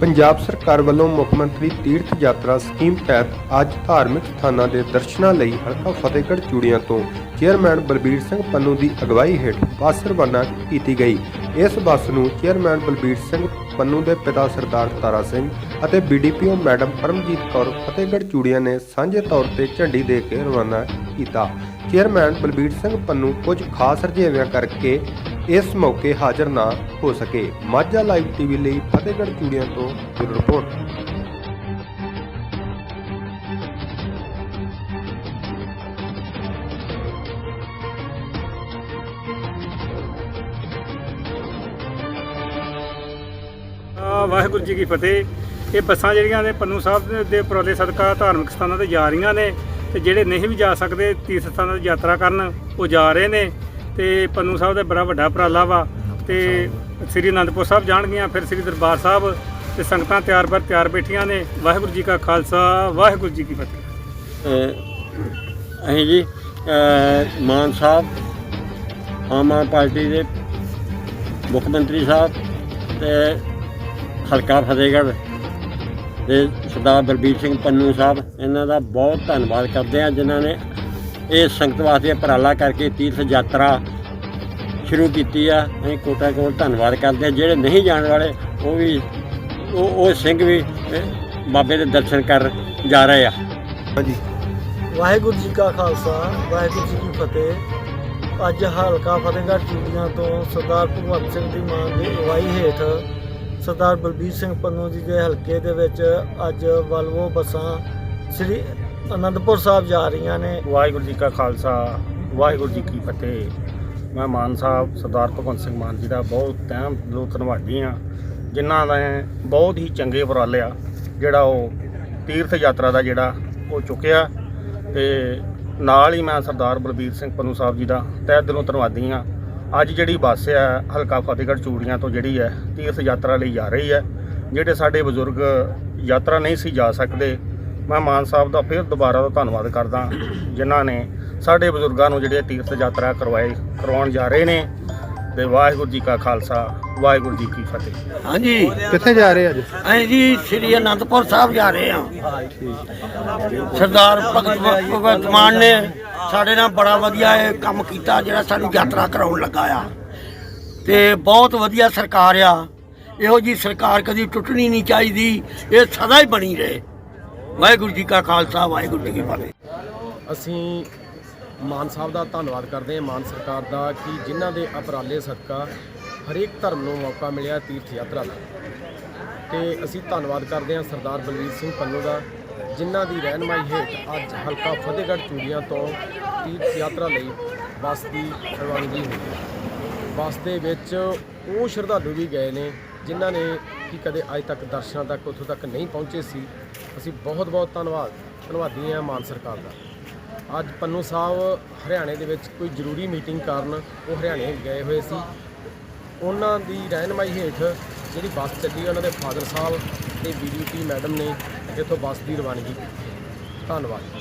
ਪੰਜਾਬ ਸਰਕਾਰ ਵੱਲੋਂ ਮੁੱਖ ਮੰਤਰੀ ਤੀਰਥ ਯਾਤਰਾ ਸਕੀਮ ਤਹਿਤ ਅੱਜ ਧਾਰਮਿਕ ਸਥਾਨਾਂ ਦੇ ਦਰਸ਼ਨਾਂ ਲਈ ਹਲਕਾ ਫਤਿਹਗੜ੍ਹ ਚੂੜੀਆਂ ਤੋਂ ਚੇਅਰਮੈਨ ਬਲਬੀਰ ਸਿੰਘ ਪੰਨੂ ਦੀ ਅਗਵਾਈ ਹੇਠ ਬੱਸ ਰਵਾਨਾ ਕੀਤੀ ਗਈ। ਇਸ ਬੱਸ ਨੂੰ ਚੇਅਰਮੈਨ ਬਲਬੀਰ ਸਿੰਘ ਪੰਨੂ ਦੇ ਪਿਤਾ ਸਰਦਾਰ ਤਾਰਾ ਸਿੰਘ ਅਤੇ ਬੀਡੀਪੀਓ ਮੈਡਮ ਪਰਮਜੀਤ ਕੌਰ ਫਤਿਹਗੜ੍ਹ ਚੂੜੀਆਂ ਨੇ ਸਾਂਝੇ ਤੌਰ ਤੇ ਝੰਡੀ ਦੇ ਕੇ ਰਵਾਨਾ ਕੀਤਾ। ਚੇਅਰਮੈਨ ਬਲਬੀਰ ਸਿੰਘ ਪੰਨੂ ਕੁਝ ਖਾਸ ਰੁਝੇਵਿਆਂ ਕਰਕੇ ਇਸ ਮੌਕੇ ਹਾਜ਼ਰ ਨਾ ਹੋ ਸਕੇ। ਮਾਝਾ ਲਾਈਵ ਟੀਵੀ ਲਈ ਫਤਿਹਗੜ੍ਹ ਚੂੜੀਆਂ ਤੋਂ ਰਿਪੋਰਟ। ਵਾਹਿਗੁਰੂ ਜੀ ਕੀ ਫਤਿਹ। ਇਹ ਬੱਸਾਂ ਜਿਹੜੀਆਂ ਨੇ ਪੰਨੂ ਸਾਹਿਬ ਦੇ- ਦੇ ਉਪਰਾਲੇ ਸਦਕਾ ਧਾਰਮਿਕ ਸਥਾਨਾਂ ਤੇ ਜਾ ਰਹੀਆਂ ਨੇ ਤੇ ਜਿਹੜੇ ਨਹੀਂ ਵੀ ਜਾ ਸਕਦੇ, ਤੀਰਥ ਸਥਾਨਾਂ ਤੇ ਯਾਤਰਾ ਕਰਨ, ਉਹ ਜਾ ਰਹੇ ਨੇ। ਤੇ ਪੰਨੂ ਸਾਹਿਬ ਦਾ ਬੜਾ ਵੱਡਾ ਉਪਰਾਲਾ ਵਾ ਤੇ ਸ੍ਰੀ ਅਨੰਦਪੁਰ ਸਾਹਿਬ ਜਾਣਗੀਆਂ ਫਿਰ ਸ੍ਰੀ ਦਰਬਾਰ ਸਾਹਿਬ ਤੇ ਸੰਗਤਾਂ ਤਿਆਰ ਬਰ ਤਿਆਰ ਬੈਠੀਆਂ ਨੇ। ਵਾਹਿਗੁਰੂ ਜੀ ਕਾ ਖਾਲਸਾ ਵਾਹਿਗੁਰੂ ਜੀ ਕੀ ਫਤਿਹ। ਅਹ ਅਸੀਂ ਜੀ ਮਾਨ ਸਾਹਿਬ ਆਮ ਆਦਮੀ ਪਾਰਟੀ ਦੇ ਮੁੱਖ ਮੰਤਰੀ ਸਾਹਿਬ ਤੇ ਹਲਕਾ ਫਤਿਹਗੜ੍ਹ ਦੇ ਸਰਦਾਰ ਬਲਬੀਰ ਸਿੰਘ ਪੰਨੂ ਸਾਹਿਬ ਇਹਨਾਂ ਦਾ ਬਹੁਤ ਧੰਨਵਾਦ ਕਰਦੇ ਆ ਜਿਨ੍ਹਾਂ ਨੇ ਇਹ ਸੰਗਤ ਵਾਸਤੇ ਉਪਰਾਲਾ ਕਰਕੇ ਤੀਰਥ ਯਾਤਰਾ ਸ਼ੁਰੂ ਕੀਤੀ ਆ। ਅਸੀਂ ਕੋਟਾ ਕੋਲ ਧੰਨਵਾਦ ਕਰਦੇ ਆ ਜਿਹੜੇ ਨਹੀਂ ਜਾਣ ਵਾਲੇ ਉਹ ਵੀ ਉਹ ਉਹ ਸਿੰਘ ਵੀ ਬਾਬੇ ਦੇ ਦਰਸ਼ਨ ਕਰ ਜਾ ਰਹੇ ਆ। ਹਾਂਜੀ। ਵਾਹਿਗੁਰੂ ਜੀ ਕਾ ਖਾਲਸਾ ਵਾਹਿਗੁਰੂ ਜੀ ਕੀ ਫਤਿਹ। ਅੱਜ ਹਲਕਾ ਫਤਿਹਗੜ੍ਹ ਚੂੜੀਆਂ ਤੋਂ ਸਰਦਾਰ ਭਗਵੰਤ ਸਿੰਘ ਦੀ ਮਾਂ ਦੀ ਅਗਵਾਈ ਹੇਠ ਸਰਦਾਰ ਬਲਬੀਰ ਸਿੰਘ ਪੰਨੂ ਜੀ ਦੇ ਹਲਕੇ ਦੇ ਵਿੱਚ ਅੱਜ ਵਲਵੋ ਬੱਸਾਂ ਸ੍ਰੀ ਅਨੰਦਪੁਰ ਸਾਹਿਬ ਜਾ ਰਹੀਆਂ ਨੇ। ਵਾਹਿਗੁਰੂ ਜੀ ਕਾ ਖਾਲਸਾ, ਵਾਹਿਗੁਰੂ ਜੀ ਕੀ ਫਤਿਹ। ਮੈਂ ਮਾਨ ਸਾਹਿਬ, ਸਰਦਾਰ ਭਗਵੰਤ ਸਿੰਘ ਮਾਨ ਜੀ ਦਾ ਬਹੁਤ ਤਹਿ ਦਿਲੋਂ ਧੰਨਵਾਦੀ ਹਾਂ, ਜਿਨ੍ਹਾਂ ਦਾ ਬਹੁਤ ਹੀ ਚੰਗੇ ਉਪਰਾਲੇ ਆ, ਜਿਹੜਾ ਉਹ ਤੀਰਥ ਯਾਤਰਾ ਦਾ ਜਿਹੜਾ ਉਹ ਚੁੱਕਿਆ। ਤੇ ਨਾਲ ਹੀ ਮੈਂ ਸਰਦਾਰ ਬਲਬੀਰ ਸਿੰਘ ਪੰਨੂ ਸਾਹਿਬ ਜੀ ਦਾ ਤਹਿ ਦਿਲੋਂ ਧੰਨਵਾਦੀ ਹਾਂ। ਅੱਜ ਜਿਹੜੀ ਬੱਸ ਹੈ ਹਲਕਾ ਫਤਿਹਗੜ੍ਹ ਚੂੜੀਆਂ ਤੋਂ ਜਿਹੜੀ ਹੈ, ਤੀਰਥ ਯਾਤਰਾ ਲਈ ਜਾ ਰਹੀ ਹੈ, ਜਿਹੜੇ ਸਾਡੇ ਬਜ਼ੁਰਗ ਯਾਤਰਾ ਨਹੀਂ ਸੀ ਜਾ ਸਕਦੇ ਮੈਂ ਮਾਨ ਸਾਹਿਬ ਦਾ ਫਿਰ ਦੁਬਾਰਾ ਤੋਂ ਧੰਨਵਾਦ ਕਰਦਾ ਜਿਨ੍ਹਾਂ ਨੇ ਸਾਡੇ ਬਜ਼ੁਰਗਾਂ ਨੂੰ ਜਿਹੜੇ ਤੀਰਥ ਯਾਤਰਾ ਕਰਵਾਏ ਕਰਵਾਉਣ ਜਾ ਰਹੇ ਨੇ। ਤੇ ਵਾਹਿਗੁਰੂ ਜੀ ਕਾ ਖਾਲਸਾ ਵਾਹਿਗੁਰੂ ਜੀ ਕੀ ਫਤਿਹ। ਹਾਂਜੀ। ਕਿੱਥੇ ਜਾ ਰਹੇ ਅੱਜ? ਅਸੀਂ ਜੀ ਸ੍ਰੀ ਅਨੰਦਪੁਰ ਸਾਹਿਬ ਜਾ ਰਹੇ ਹਾਂ। ਸਰਦਾਰ ਭਗਤ ਭਗਵੰਤ ਮਾਨ ਨੇ ਸਾਡੇ ਨਾਲ ਬੜਾ ਵਧੀਆ ਇਹ ਕੰਮ ਕੀਤਾ ਜਿਹੜਾ ਸਾਨੂੰ ਯਾਤਰਾ ਕਰਾਉਣ ਲੱਗਾ ਆ। ਤੇ ਬਹੁਤ ਵਧੀਆ ਸਰਕਾਰ ਆ। ਇਹੋ ਜੀ ਸਰਕਾਰ ਕਦੀ ਟੁੱਟਣੀ ਨਹੀਂ ਚਾਹੀਦੀ ਇਹ ਸਦਾ ਹੀ ਬਣੀ ਰਹੇ। ਵਾਹਿਗੁਰੂ ਜੀ ਕਾ ਖਾਲਸਾ, ਵਾਹਿਗੁਰੂ ਜੀ ਕੀ ਫਤਿਹ। ਅਸੀਂ ਮਾਨ ਸਾਹਿਬ ਦਾ ਧੰਨਵਾਦ ਕਰਦੇ ਹਾਂ, ਮਾਨ ਸਰਕਾਰ ਦਾ, ਕਿ ਜਿਨ੍ਹਾਂ ਦੇ ਅਪਰਾਲੇ ਸਦਕਾ ਹਰੇਕ ਧਰਮ ਨੂੰ ਮੌਕਾ ਮਿਲਿਆ ਤੀਰਥ ਯਾਤਰਾ ਦਾ। ਤੇ ਅਸੀਂ ਧੰਨਵਾਦ ਕਰਦੇ ਹਾਂ ਸਰਦਾਰ ਬਲਵੀਰ ਸਿੰਘ ਪੰਨੂ ਦਾ, ਜਿਨ੍ਹਾਂ ਦੀ ਰਹਿਨਮਾਈ ਹੇਠ ਅੱਜ ਹਲਕਾ ਫਤਿਹਗੜ੍ਹ ਚੂੜੀਆਂ ਤੋਂ ਤੀਰਥ ਯਾਤਰਾ ਲਈ ਬੱਸ ਦੀ ਰਵਾਨਗੀ ਹੋਈ ਬੱਸ ਦੇ ਵਿੱਚ ਉਹ ਸ਼ਰਧਾਲੂ ਵੀ ਗਏ ਨੇ, ਜਿਨ੍ਹਾਂ ਨੇ ਕਿ ਕਦੇ ਅੱਜ ਤੱਕ ਦਰਸ਼ਨਾਂ ਤੱਕ ਉੱਥੋਂ ਤੱਕ ਨਹੀਂ ਪਹੁੰਚੇ ਸੀ। ਅਸੀਂ ਬਹੁਤ ਬਹੁਤ ਧੰਨਵਾਦ, ਧੰਨਵਾਦੀ ਹਾਂ ਮਾਨ ਸਰਕਾਰ ਦਾ। ਅੱਜ ਪੰਨੂ ਸਾਹਿਬ ਹਰਿਆਣੇ ਦੇ ਵਿੱਚ ਕੋਈ ਜ਼ਰੂਰੀ ਮੀਟਿੰਗ ਕਾਰਨ ਉਹ ਹਰਿਆਣੇ ਗਏ ਹੋਏ ਸੀ। ਉਹਨਾਂ ਦੀ ਰਹਿਨਮਾਈ ਹੇਠ ਜਿਹੜੀ ਬੱਸ ਚੱਲੀ, ਉਹਨਾਂ ਦੇ ਫਾਦਰ ਸਾਹਿਬ ਤੇ ਬੀਡੀਪੀ ਮੈਡਮ ਨੇ ਇੱਥੋਂ ਬੱਸ ਦੀ ਰਵਾਨਗੀ ਕੀਤੀ। ਧੰਨਵਾਦ।